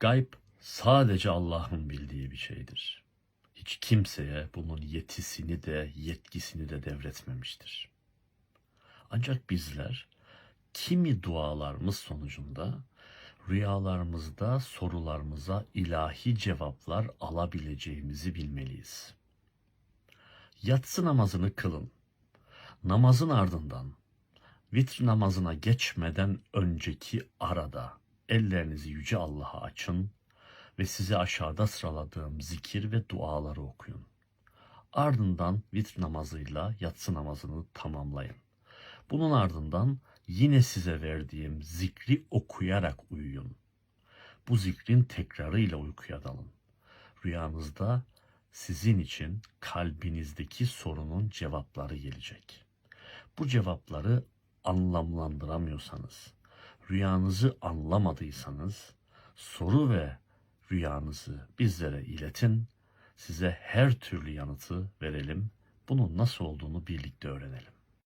Gayb sadece Allah'ın bildiği bir şeydir. Hiç kimseye bunun yetisini de yetkisini de devretmemiştir. Ancak bizler kimi dualarımız sonucunda rüyalarımızda sorularımıza ilahi cevaplar alabileceğimizi bilmeliyiz. Yatsı namazını kılın. Namazın ardından vitr namazına geçmeden önceki arada ellerinizi yüce Allah'a açın ve size aşağıda sıraladığım zikir ve duaları okuyun. Ardından vitr namazıyla yatsı namazını tamamlayın. Bunun ardından yine size verdiğim zikri okuyarak uyuyun. Bu zikrin tekrarıyla uykuya dalın. Rüyanızda sizin için kalbinizdeki sorunun cevapları gelecek. Bu cevapları anlamlandıramıyorsanız, rüyanızı anlamadıysanız soru ve rüyanızı bizlere iletin. Size her türlü yanıtı verelim. Bunun nasıl olduğunu birlikte öğrenelim.